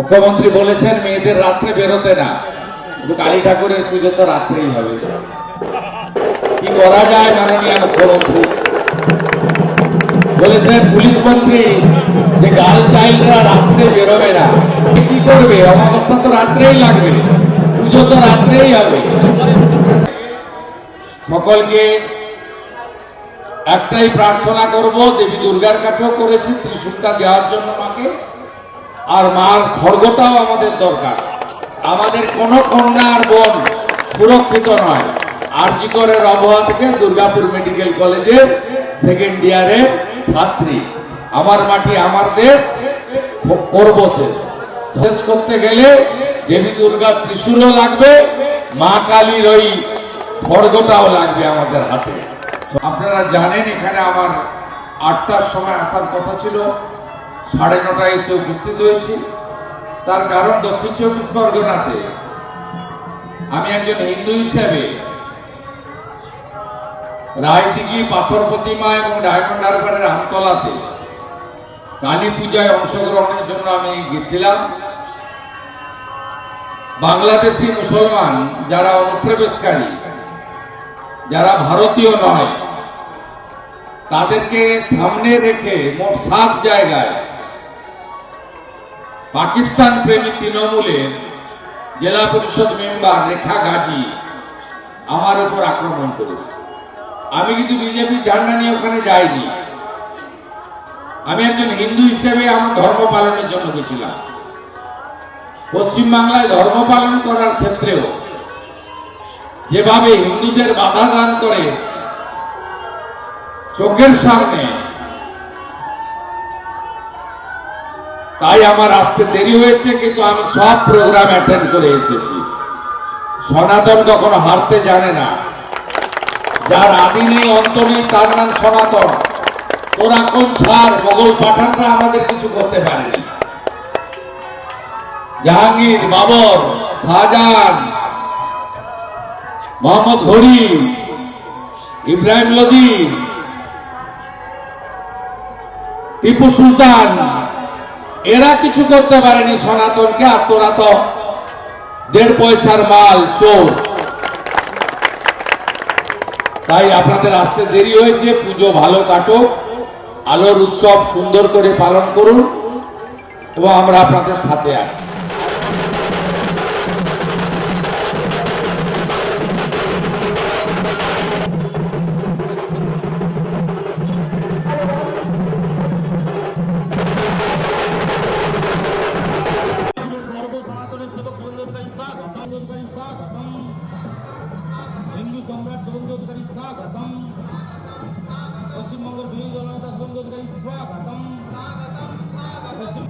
মুখ্যমন্ত্রী বলেছেন, মেয়েদের রাত্রে বেরোতে না। কিন্তু কালী ঠাকুরের পুজো তো রাত্রেই হবে। কি করা যায়, মাননীয় মুখ্যমন্ত্রী? বলেছেন, পুলিশ মন্ত্রী, যে গার্ল চাইল্ডরা রাত্রে বেরোবে না কি করবে? অমাবস্যা তো রাত্রেই লাগবে। পুজো তো রাত্রেই হবে। সকলকে একটাই প্রার্থনা করব, দেবী দুর্গার কাছেও করেছি, ত্রিশূলটা দেওয়ার জন্য মাকে আর মার খড়গটাও আমাদের দরকার। আমাদের কোনো কন্যা আর বোন সুরক্ষিত নয়। আরজিকরের অবহাওয়া থেকে দুর্গাপুর মেডিকেল কলেজের সেকেন্ড ইয়ারের ছাত্রী। আমার মাটি, আমার দেশ, করব শেষ। শেষ করতে গেলে দেবী দুর্গা ত্রিশূলও লাগবে, মা কালীর ওই খড়গটাও লাগবে আমাদের হাতে। আপনারা জানেন এখানে আমার আটটার সময় আসার কথা ছিল। সাড়ে নটায় এসে উপস্থিত হয়েছি। তার কারণ দক্ষিণ চব্বিশ পরগনাতে। আমি একজন হিন্দু হিসেবে রায়দিঘি, পাথর প্রতিমা এবং ডায়মন্ড হারবারের আমতলাতে কালী পূজায় অংশগ্রহণের জন্য আমি গেছিলাম। বাংলাদেশি মুসলমান যারা অনুপ্রবেশকারী, যারা ভারতীয় নয়, তাদেরকে সামনে রেখে মোট সাত জায়গায় পাকিস্তান প্রেমী তৃণমূলের জেলা পরিষদ মেম্বার রেখা গাজী আমার উপর আক্রমণ করেছে। আমি কিন্তু বিজেপি ঝান্ডা নিয়ে ওখানে যাইনি। আমি একজন হিন্দু হিসেবে আমার ধর্ম পালনের জন্য গেছিলাম। পশ্চিমবাংলায় ধর্ম পালন করার ক্ষেত্রেও যেভাবে হিন্দুদের বাধা দান করে, চোখের সামনে তাই আমার আসতে দেরি হয়েছে, কিন্তু আমি সব প্রোগ্রাম অ্যাটেন্ড করে এসেছি। সনাতন কখনো হারতে জানে না। যার আদি নেই, অন্ত নেই, তার নাম সনাতন। তোরা কোন ছাড়, মোগল পাঠানরা আমাদের কিছু করতে পারেনি। জাহাঙ্গীর, বাবর, শাহজাহান, মোহাম্মদ ঘড়ি, ইব্রাহিম লোদি, টিপু সুলতান এরা কিছু করতে পারেনি, সনাতনকে আর তোরা তো দেড় পয়সার মাল, চোর। তাই আপনাদের আসতে দেরি হয়েছে, পুজো ভালো কাটো আলোর উৎসব সুন্দর করে পালন করুন, এবং আমরা আপনাদের সাথে আছি। স্বাগতম। অধিকারী স্বাগতম। হিন্দু সম্রাট শুভেন্দু অধিকারী স্বাগতম। পশ্চিমবঙ্গের বিরোধী দল নেতা শুভেন্দু অধিকারী স্বাগতম। পশ্চিম